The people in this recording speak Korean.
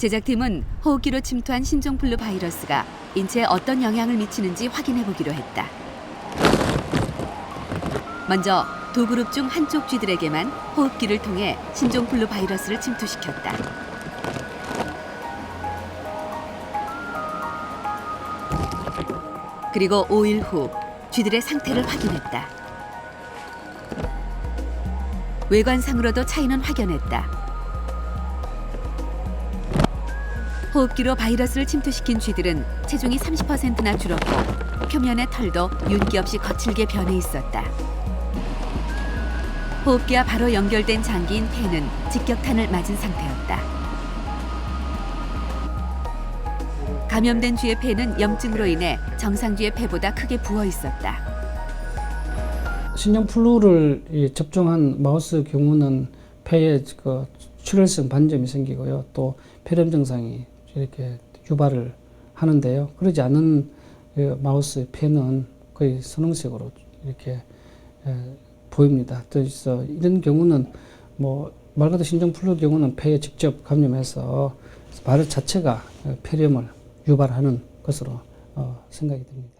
제작팀은 호흡기로 침투한 신종플루 바이러스가 인체에 어떤 영향을 미치는지 확인해 보기로 했다. 먼저 두 그룹 중 한쪽 쥐들에게만 호흡기를 통해 신종플루 바이러스를 침투시켰다. 그리고 5일 후 쥐들의 상태를 확인했다. 외관상으로도 차이는 확연했다. 호흡기로 바이러스를 침투시킨 쥐들은 체중이 30%나 줄었고 표면의 털도 윤기 없이 거칠게 변해 있었다. 호흡기와 바로 연결된 장기인 폐는 직격탄을 맞은 상태였다. 감염된 쥐의 폐는 염증으로 인해 정상 쥐의 폐보다 크게 부어 있었다. 신종 플루를 이 접종한 마우스 경우는 폐에 그 출혈성 반점이 생기고요. 또 폐렴 증상이 이렇게 유발을 하는데요. 그러지 않은 그 마우스 폐는 거의 선홍색으로 이렇게 에, 보입니다. 그래서 이런 경우는 뭐 말 그대로 신종플루 경우는 폐에 직접 감염해서 바이러스 자체가 폐렴을 유발하는 것으로 어, 생각이 듭니다.